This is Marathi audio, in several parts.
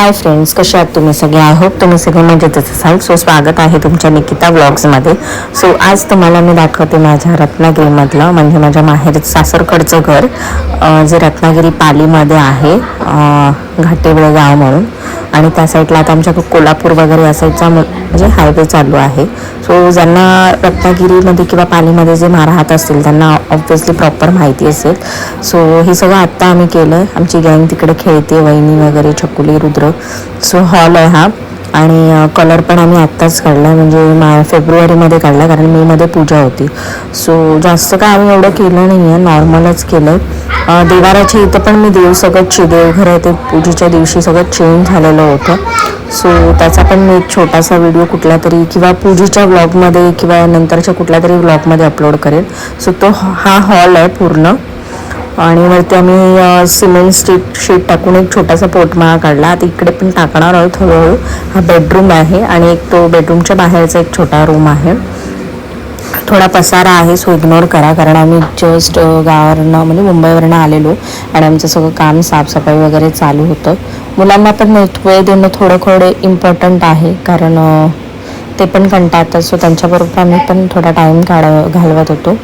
हाय फ्रेंड्स कसे आहात तुम्ही सगळे? आय होप तुम्ही सगळे मजेतच असाल. सो स्वागत आहे तुमच्या निकिता ब्लॉग्समध्ये सो आज तुम्हाला मी दाखवते माझ्या रत्नागिरीमधलं म्हणजे माझ्या माहेर सासरकडचं घर जे रत्नागिरी पालीमध्ये आहे अं, गाव म्हणून. आणि त्या साईडला आता आमच्या कोल्हापूर वगैरे या साईडचा म्हणजे हायवे चालू आहे. सो ज्यांना रत्नागिरीमध्ये किंवा पालीमध्ये जे मा- राहत असतील त्यांना ऑब्व्हियसली प्रॉपर माहिती असेल. सो हे सगळं आत्ता आम्ही केलं आहे आमची गँग तिकडे खेळते वहिनी वगैरे छकुली रुद्र. सो हॉल आहे हा. आणि कलर पण आम्ही आत्ताच काढला. आहे म्हणजे मा फेब्रुवारीमध्ये काढला कारण मेमध्ये पूजा होती. सो जास्त काय आम्ही एवढं केलं नाही आहे नॉर्मलच केलं आहे देवाराच्या इथं पण मी देव सगळं चे देवघर आहे ते पूजेच्या दिवशी सगळं चेंज झालेलं होतं. सो त्याचा पण मी एक छोटासा व्हिडिओ कुठला तरी किंवा पूजेच्या व्लॉगमध्ये किंवा नंतरच्या कुठल्या तरी ब्लॉगमध्ये अपलोड करेल सो तो हा हॉल आहे पूर्ण. आणि वरती आम्ही सिमेंट स्टीट शीट टाकून एक छोटासा पोटमाळा काढला. आता इकडे पण टाकणार आहोत हळूहळू. हा बेडरूम आहे आणि एक तो बेडरूमच्या बाहेरचा एक छोटा रूम आहे. थोडा पसारा आहे सो इग्नोर करा. कारण आम्ही जस्ट गावावरनं म्हणजे मुंबईवरनं आलेलो आणि आमचं सगळं काम साफसफाई वगैरे चालू होतं. मुलांना पण वेळ देणं थोडं थोडे इम्पॉर्टंट आहे. कारण ते पण कंटाळतात. सो त्यांच्याबरोबर आम्ही पण थोडा टाईम काढ घालवत होतो.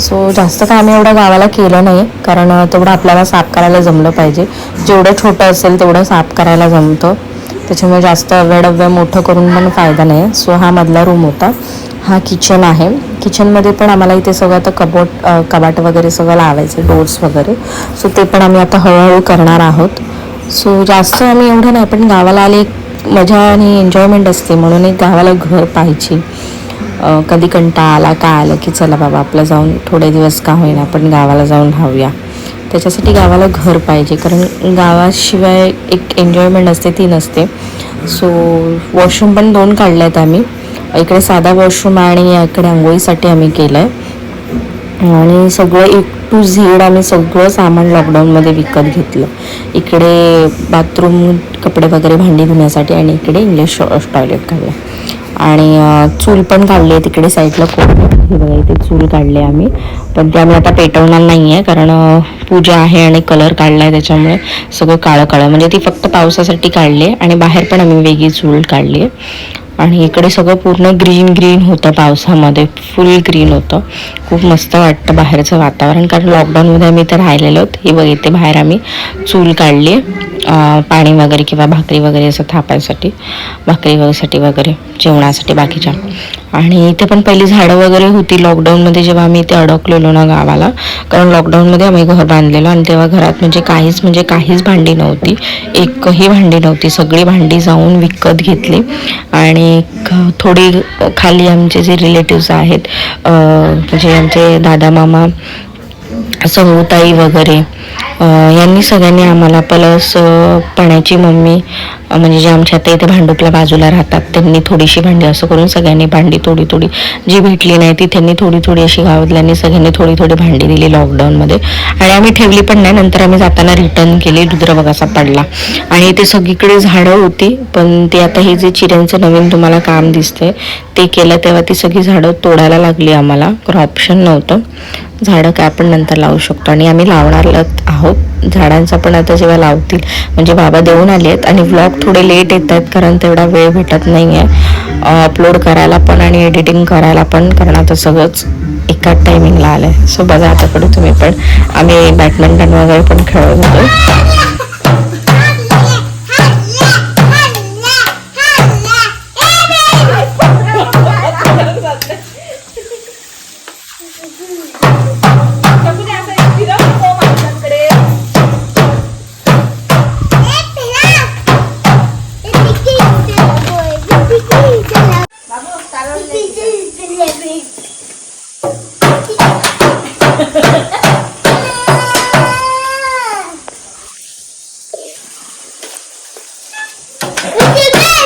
सो जास्त काय आम्ही एवढं गावाला केलं नाही कारण तेवढं आपल्याला साफ करायला जमलं पाहिजे. जेवढं छोटं असेल तेवढं साफ करायला जमतं. त्याच्यामुळे जास्त अव्यडव्य मोठं करून पण फायदा नाही. सो हा मधला रूम होता. हा किचन आहे. किचनमध्ये पण आम्हाला इथे सगळं आता कबोट कबाट वगैरे सगळं लावायचं डोर्स वगैरे. सो ते पण आम्ही आता हळूहळू करणार आहोत. सो जास्त आम्ही एवढं नाही पण गावाला आले एक मजा आणि एन्जॉयमेंट असते. म्हणून एक गावाला घर पाहिजे कधी कंटाळा आला काय आलं की चला बाबा आपलं जाऊन थोडे दिवस का होईना आपण गावाला जाऊन राहूया. त्याच्यासाठी गावाला घर पाहिजे कारण गावाशिवाय एक एन्जॉयमेंट असते ती नसते. सो वॉशरूम पण दोन काढले आहेत आम्ही. इकडे साधा वॉशरूम आणि इकडे आंघोळीसाठी आम्ही केलं आहे आणि सगळं एक टू झेड आम्ही सगळं सामान लॉकडाऊनमध्ये विकत घेतलं. इकडे बाथरूम कपडे वगैरे भांडी धुण्यासाठी आणि इकडे इंग्लिश टॉयलेट काढलं. आणि चूल पण काढली आहे तिकडे साईडला कोण हे बघा इथे चूल काढले आम्ही. पण ते आम्ही आता पेटवणार नाही आहे कारण पूजा आहे आणि कलर काढला आहे त्याच्यामुळे सगळं काळं काळं म्हणजे ती फक्त पावसासाठी काढली आहे आणि बाहेर पण आम्ही वेगळी चूल काढली आहे. आणि इकडे सगळं पूर्ण ग्रीन ग्रीन होतं पावसामध्ये फुल ग्रीन होतं. खूप मस्त वाटतं बाहेरचं वातावरण कारण लॉकडाऊनमध्ये आम्ही इथे राहिलेलो आहोत. हे बघ इथे बाहेर आम्ही चूल काढली पाणी वगैरे किंवा भाकरी वगैरे असं थापायसाठी भाकरी वगैरेसाठी वगैरे जेवणासाठी बाकीच्या. आणि इथे पण पहिली झाडं वगैरे होती लॉकडाऊनमध्ये जेव्हा आम्ही इथे अडकलेलो ना गावाला. कारण लॉकडाऊनमध्ये आम्ही घर बांधलेलं आणि तेव्हा घरात म्हणजे काहीच म्हणजे काहीच भांडी नव्हती. एकही भांडी नव्हती. सगळी भांडी जाऊन विकत घेतली. आणि थोडी खाली आमचे जे रिलेटिव्स आहेत म्हणजे आमचे दादा मामा संगूताई वगैरे यांनी सगळ्यांनी आम्हाला प्लस पण्याची मम्मी म्हणजे जे आमच्या आता इथे भांडुपला बाजूला राहतात त्यांनी थोडीशी भांडी असं करून सगळ्यांनी भांडी थोडी थोडी जी भेटली नाही ती त्यांनी थोडी थोडी अशी गावातल्यांनी सगळ्यांनी थोडी थोडी भांडी दिली लॉकडाऊनमध्ये आणि आम्ही ठेवली पण नाही नंतर आम्ही जाताना रिटर्न केली रुद्र बघासा पडला. आणि ते सगळीकडे झाडं होती पण ते आता हे जे चिऱ्यांचं नवीन तुम्हाला काम दिसतंय ते केलं तेव्हा ती सगळी झाडं तोडायला लागली आम्हाला ऑप्शन नव्हतं. झाडं काय आपण नंतर लावू शकतो. आणि आम्ही लावणार आहोत. झाडांचा पण आता जेव्हा लावतील म्हणजे बाबा देऊन आले आहेत आणि व्लॉग थोडे लेट येत आहेत कारण तेवढा वेळ भेटत नाही आहे अपलोड करायला पण आणि एडिटिंग करायला पण कारण आता सगळंच एकाच टायमिंगला आलं आहे सो बघा आताकडे तुम्ही पण. आम्ही बॅडमिंटन वगैरे पण खेळत होतो.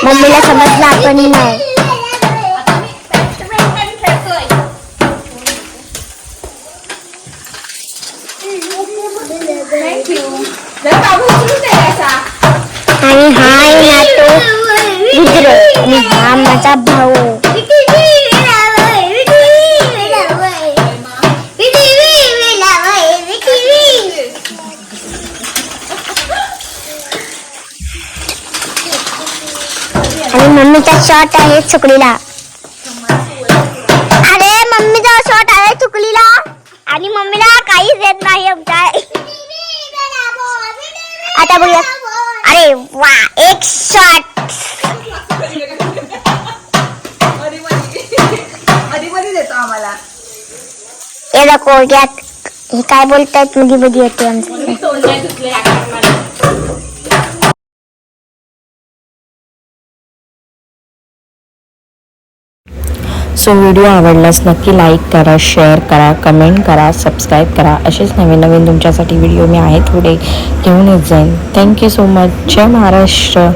मम्मीला समजलं आपण नाही. आणि हा आहे ना तो रुद्र आणि हा माझा भाऊ. मम्मीचा शॉट आहे चुकलीला. अरे मम्मीचा शॉट आहे चुकलीला. आणि मम्मीला काहीच येत नाही आमच्या. आता बघूया अरे वा एक शॉट आधी आम्हाला हे दाखव हे काय बोलतायत? मुली मुली येते आमचं सो व्हिडिओ आवडल्यास नक्की लाईक करा शेअर करा कमेंट करा सबस्क्राईब करा. असेच नवीन नवीन तुमच्यासाठी व्हिडिओ मी आहे पुढे घेऊन येत जाईन. Thank you so much Jai Maharashtra.